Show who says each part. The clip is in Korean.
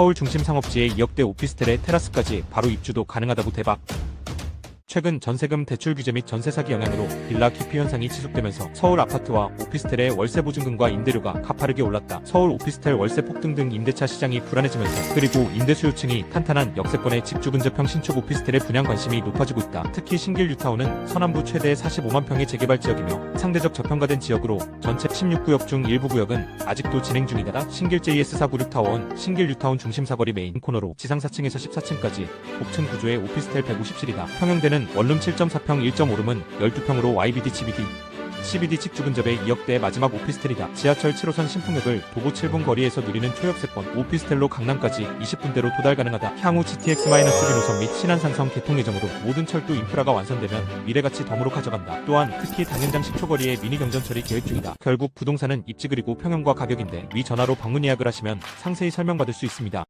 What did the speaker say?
Speaker 1: 서울 중심 상업지의 2억대 오피스텔에 테라스까지 바로 입주도 가능하다고 대박. 최근 전세금 대출 규제 및 전세 사기 영향으로 빌라 기피 현상이 지속되면서 서울 아파트와 오피스텔의 월세 보증금과 임대료가 가파르게 올랐다. 서울 오피스텔 월세 폭등 등 임대차 시장이 불안해지면서 그리고 임대 수요층이 탄탄한 역세권의 집주 근접형 신축 오피스텔의 분양 관심이 높아지고 있다. 특히 신길 뉴타운은 서남부 최대 45만 평의 재개발 지역이며 상대적 저평가된 지역으로 전체 16구역 중 일부 구역은 아직도 진행 중이다. 신길 JS496타워는 신길 뉴타운 중심 사거리 메인 코너로 지상 4층에서 14층까지 옥층 구조의 오피스텔 150실이다. 평형대는 원룸 7.4평 1.5룸은 12평으로 YBD CBD CBD 직주 근접의 2억대의 마지막 오피스텔이다. 지하철 7호선 신풍역을 도보 7분 거리에서 누리는 초역세권 오피스텔로 강남까지 20분대로 도달 가능하다. 향후 GTX-B 노선 및 신안산성 개통 예정으로 모든 철도 인프라가 완성되면 미래가치 덤으로 가져간다. 또한 특히 당연장 10초 거리의 미니 경전철이 계획 중이다. 결국 부동산은 입지 그리고 평형과 가격인데 위 전화로 방문 예약을 하시면 상세히 설명받을 수 있습니다.